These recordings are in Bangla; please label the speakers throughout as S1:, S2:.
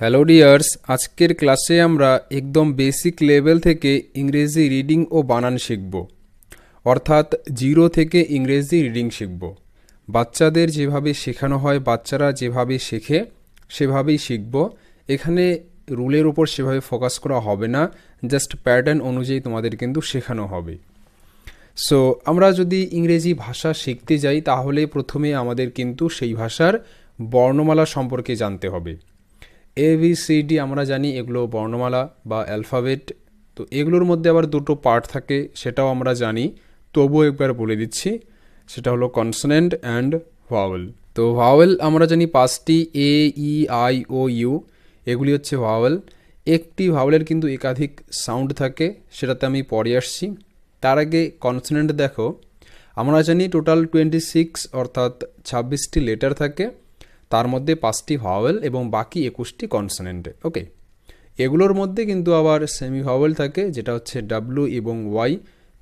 S1: হ্যালো ডিয়ার্স আজকের ক্লাসে আমরা একদম বেসিক লেভেল থেকে ইংরেজি রিডিং ও বানান শিখব। অর্থাৎ জিরো থেকে ইংরেজি রিডিং শিখব। বাচ্চাদের যেভাবে শেখানো হয়, বাচ্চারা যেভাবে শেখে, সেভাবেই শিখব। এখানে রুলের উপর সেভাবে ফোকাস করা হবে না জাস্ট প্যাটার্ন অনুযায়ী তোমাদের কিন্তু শেখানো হবে। সো আমরা যদি ইংরেজি ভাষা শিখতে যাই, তাহলে প্রথমে আমাদের কিন্তু সেই ভাষার বর্ণমালা সম্পর্কে জানতে হবে। এ বি সি ডি আমরা জানি এগুলো বর্ণমালা বা অ্যালফাবেট। তো এগুলোর মধ্যে আবার দুটো পার্ট থাকে, সেটাও আমরা জানি। তবুও একবার বলে দিচ্ছি, সেটা হলো কনসোনেন্ট অ্যান্ড ভাওয়েল তো ভাওয়েল আমরা জানি পাঁচটি এ ই আই ও ইউ এগুলি হচ্ছে ভাওয়েল একটি ভাওয়েলের কিন্তু একাধিক সাউন্ড থাকে, সেটাতে আমি পরে আসছি। তার আগে কনসোনেন্ট দেখো, আমরা জানি টোটাল টোয়েন্টি সিক্স অর্থাৎ ছাব্বিশটি লেটার থাকে। তার মধ্যে পাঁচটি ভাওয়েল এবং বাকি একুশটি কনসোনেন্টে ওকে এগুলোর মধ্যে কিন্তু আবার সেমি ভাওয়েল থাকে, যেটা হচ্ছে ডাব্লু এবং ওয়াই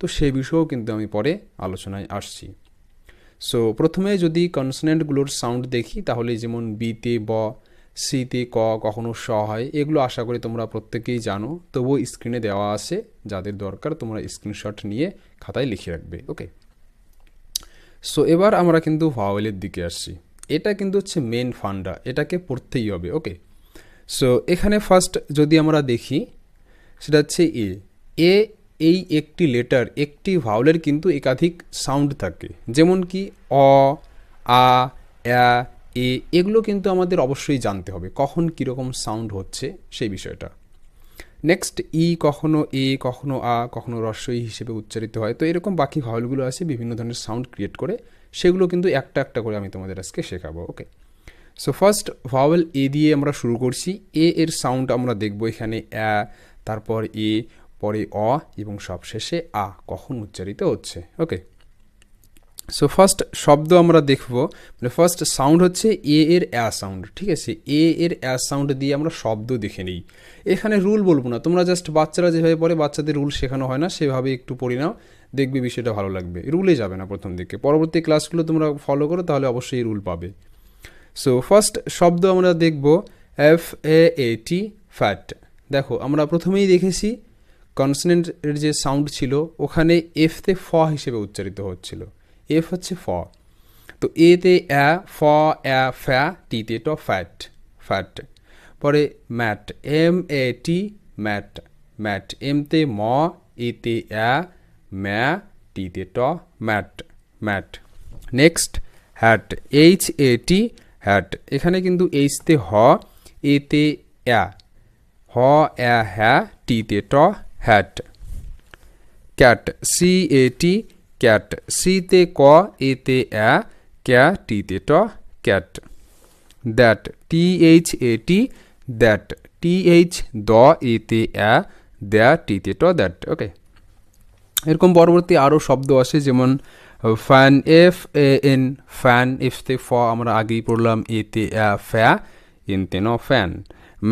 S1: তো সে বিষয়েও কিন্তু আমি পরে আলোচনায় আসছি। সো প্রথমে যদি কনসোনেন্টগুলোর সাউন্ড দেখি, তাহলে যেমন বিতে ব সিতে ক, কখনো স হয়, এগুলো আশা করি তোমরা প্রত্যেকেই জানো। তবুও স্ক্রিনে দেওয়া আছে, যাদের দরকার তোমরা স্ক্রিনশট নিয়ে খাতায় লিখে রাখবে। ওকে সো এবার আমরা কিন্তু ভাওয়েলের দিকে আসছি। এটা কিন্তু হচ্ছে মেন ফান্ডা এটাকে পড়তেই হবে ওকে সো এখানে ফার্স্ট যদি আমরা দেখি, সেটা হচ্ছে এ এ এই একটি লেটার একটি ভাওলের কিন্তু একাধিক সাউন্ড থাকে। যেমন কি অ, আ, অ্যা, এ, এগুলো কিন্তু আমাদের অবশ্যই জানতে হবে, কখন কীরকম সাউন্ড হচ্ছে সেই বিষয়টা। নেক্সট ই কখনো এ, কখনো আ, কখনো রস্বই হিসেবে উচ্চারিত হয়। তো এরকম বাকি ভাওয়ালগুলো আছে, বিভিন্ন ধরনের সাউন্ড ক্রিয়েট করে সেগুলো কিন্তু একটা একটা করে আমি তোমাদের আজকে শেখাবো okay so first vowel A দিয়ে আমরা শুরু করছি। এ এর সাউন্ড আমরা দেখব এখানে অ্যা তারপর এ, পরে অ, এবং সবশেষে আ, কখন উচ্চারিত হচ্ছে ওকে সো ফার্স্ট শব্দ আমরা দেখব। মানে ফার্স্ট সাউন্ড হচ্ছে এ এর অ্যা সাউন্ড ঠিক আছে? এ এর অ্যা সাউন্ড দিয়ে আমরা শব্দ দেখে নিই। এখানে রুল বলব না। তোমরা জাস্ট বাচ্চারা যেভাবে পড়ে, বাচ্চাদের রুল শেখানো হয় না। সেভাবে একটু পড়ি নাও। দেখবে বিষয়টা ভালো লাগবে। রুলে যাবে না প্রথম দিকে। পরবর্তী ক্লাসগুলো তোমরা ফলো করো, তাহলে অবশ্যই রুল পাবে। সো ফার্স্ট শব্দ আমরা দেখব এফ এ এ টি ফ্যাট দেখো, আমরা প্রথমেই দেখেছি কনসনেন্টের যে সাউন্ড ছিল, ওখানে এফতে ফ হিসেবে উচ্চারিত হচ্ছিল। এফ হচ্ছে ফ। তো এতে অ্যা, ফ, অ্যা, ফ্যা টিতে ট ফ্যাট ফ্যাট পরে mat M A T mat. Mat এমতে ম এতে অ্যা ম্যা টিতে ট mat mat. Next, hat H A T hat. এখানে কিন্তু এইচতে হ, এতে অ্যা হ অ্যা হ্যা টিতে ট hat. Cat C A T cat. সিতে ক, এতে অ্যা ক্যা টিতে ট cat. That T H A T that. T H দ, এতে অ্যা দ্যা টিতে ট দ্যাট। ওকে। এরকম পরবর্তী আরও শব্দ আছে যেমন fan F A N fan এফতে ফ আমরা আগেই পড়লাম এতে অ্যা ফ্যা এনতে ন, fan.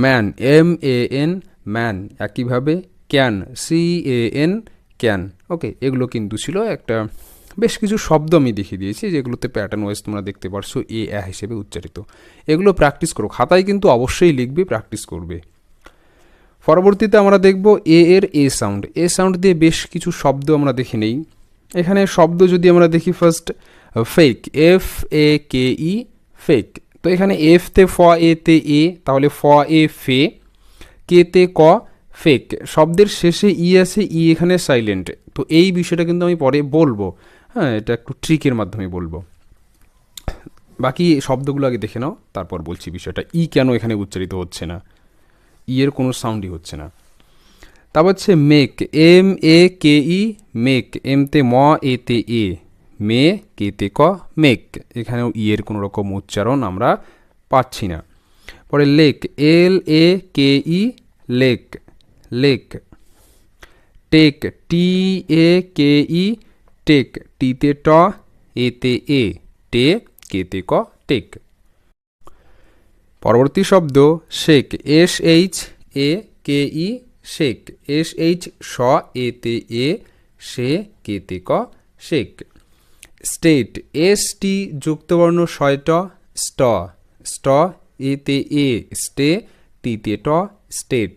S1: Man M A N man, একইভাবে can C A N can. Okay, এগুলো কিন্তু ছিল একটা বেশ কিছু শব্দ আমি দেখিয়ে দিয়েছি, যেগুলোতে প্যাটার্ন ওয়াইজ তোমরা দেখতে পারছ, এ অ্যা হিসেবে উচ্চারিত। এগুলো প্র্যাকটিস করো, খাতায় কিন্তু অবশ্যই লিখবে প্র্যাকটিস করবে। পরবর্তীতে আমরা দেখব এ এর এ সাউন্ড এ সাউন্ড দিয়ে বেশ কিছু শব্দ আমরা দেখে নেই। এখানে শব্দ যদি আমরা দেখি first fake F A K E fake তো এখানে এফ তে ফ এ তে এ তাহলে ফ এ ফে কে তে ক ফেক শব্দের শেষে ই আছে ই এখানে সাইলেন্ট তো এই বিষয়টা কিন্তু আমি পরে বলব। হ্যাঁ এটা একটু ট্রিকের মাধ্যমে বলব। বাকি শব্দগুলো আগে দেখে নাও, তারপর বলছি বিষয়টা। ই কেন এখানে উচ্চারিত হচ্ছে না? ই এর কোনো সাউন্ডই হচ্ছে না। তারপর হচ্ছে make M A K E make M তে ম এ তে এ মে কে তে ক মেক এখানেও ইয়ের কোনো রকম উচ্চারণ আমরা পাচ্ছি না। পরে lake L A K E lake lake take T A K E take টিতে ট এতে এ টে কেতে ক টেক পরবর্তী শব্দ shake S H A K E shake S H স এতে এ সে কেতে ক শেক। স্টেট এস টি যুক্তবর্ণ শয়ট স্ট স্ট এতে এ স্টে টিতে ট স্টেট।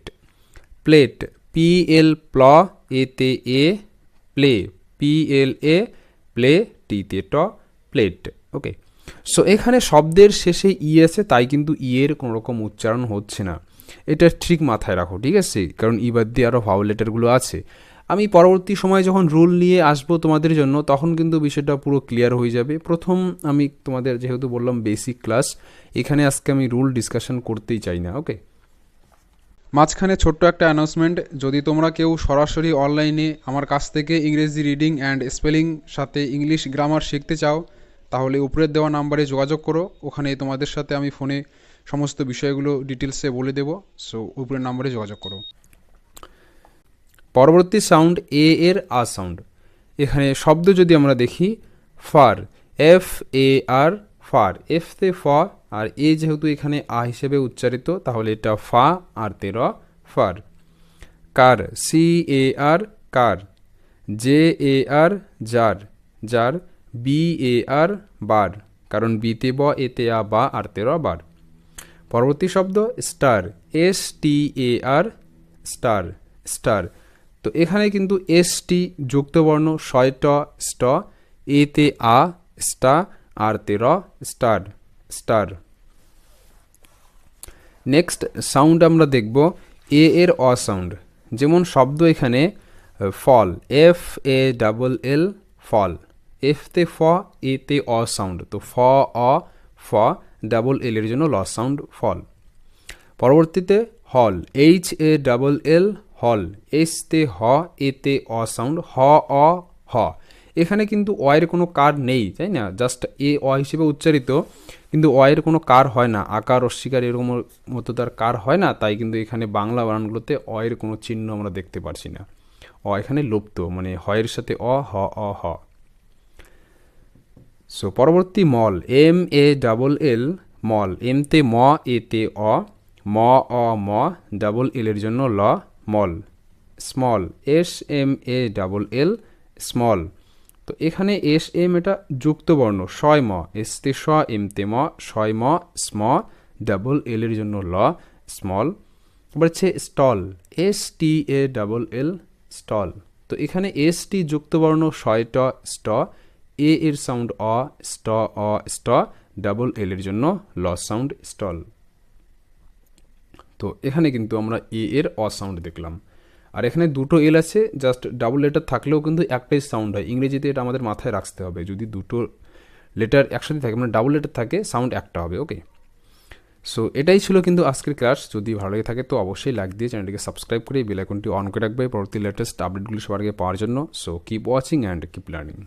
S1: প্লেট পি এল প্ল এতে এ প্লে পি এল এ প্লে টিতে ট প্লেট। ওকে। সো এখানে শব্দের শেষে ই আছে, তাই কিন্তু ই এর কোনো রকম উচ্চারণ হচ্ছে না। এটা ঠিক মাথায় রাখো, ঠিক আছে? কারণ ই বাদ দিয়ে আরও ভাওয়াল লেটারগুলো আছে। আমি পরবর্তী সময় যখন রুল নিয়ে আসব তোমাদের জন্য, তখন কিন্তু বিষয়টা পুরো ক্লিয়ার হয়ে যাবে। প্রথম আমি তোমাদের যেহেতু বললাম বেসিক ক্লাস এখানে আজকে আমি রুল ডিসকাশন করতেই চাই না ওকে মাঝখানে ছোট্ট একটা অ্যানাউন্সমেন্ট যদি তোমরা কেউ সরাসরি অনলাইনে আমার কাছ থেকে ইংরেজি রিডিং অ্যান্ড স্পেলিং সাথে ইংলিশ গ্রামার শিখতে চাও তাহলে উপরের দেওয়া নাম্বারে যোগাযোগ করো। ওখানে তোমাদের সাথে আমি ফোনে সমস্ত বিষয়গুলো ডিটেলসে বলে দেবো। সো উপরের নাম্বারে যোগাযোগ করো। পরবর্তী সাউন্ড এ এর আ সাউন্ড এখানে শব্দ যদি আমরা দেখি far F A R far F তে ফ আর এ যেহেতু এখানে আ হিসেবে উচ্চারিত, তাহলে এটা ফা আর তে র far car C A R car. J A R jar jar B A R bar কারণ বিতে ব এতে আ, বা আর তে র বার পরবর্তী শব্দ star S T A R star star তো এখানে কিন্তু এস টি যুক্তবর্ণ ছয় ট স্ট এতে আ স্টা আর তে র স্টার স্টার নেক্সট সাউন্ড আমরা দেখব এ এর অ সাউন্ড যেমন শব্দ এখানে fall F A double L fall F তে ফ এ তে অ সাউন্ড তো ফ, অ, ফ ডাবল এল এর জন্য ল সাউন্ড ফল পরবর্তীতে হল এইচ এ ডাবল এল হল। এস তে হ এ তে অ সাউন্ড হ, অ, হ। এখানে কিন্তু অ এর কোনো কার নেই, তাই না? জাস্ট এ অ হিসেবে উচ্চারিত, কিন্তু অ এর কোনো কার হয় না। আকার, অস্বীকার এরকম মতো তার কার হয় না, তাই কিন্তু এখানে বাংলা বানানগুলোতে অ এর কোনো চিহ্ন আমরা দেখতে পারছি না। অ এখানে লুপ্ত মানে হয়ের সাথে অ, হ অ, হ। সো পরবর্তী mall M A double L mall M তে ম এ তে অ, ম অ, ম ডাবল এল এর জন্য ল, mall small S M A double L small তো এখানে এস এম এটা যুক্ত বর্ণ ছয় ম এস তে স এম তে ম ছয় ম, স্ম ডাবল এল এর জন্য ল স্মল এবার হচ্ছে stall S T A double L stall তো এখানে এস টি যুক্ত বর্ণ ছয় ট স্ট এ এর সাউন্ড অ স্ট অ স্ট ডাবল এল এর জন্য ল সাউন্ড স্টল তো এখানে কিন্তু আমরা এ এর অ সাউন্ড দেখলাম। আর এখানে দুটো এল আছে জাস্ট ডাবল লেটার থাকলেও কিন্তু একটাই সাউন্ড হয়। ইংরেজিতে এটা আমাদের মাথায় রাখতে হবে। যদি দুটো লেটার একসাথে থাকে মানে ডাবল লেটার থাকে সাউন্ড একটা হবে ওকে সো এটাই ছিল কিন্তু আজকের ক্লাস যদি ভালো লেগে থাকে তো অবশ্যই লাইক দিয়ে চ্যানেলটিকে সাবস্ক্রাইব করে বেল আইকনটি অন করে রাখবে। পরবর্তী লেটেস্ট আপডেটগুলি সবার আগে পাওয়ার জন্য। So keep watching and keep learning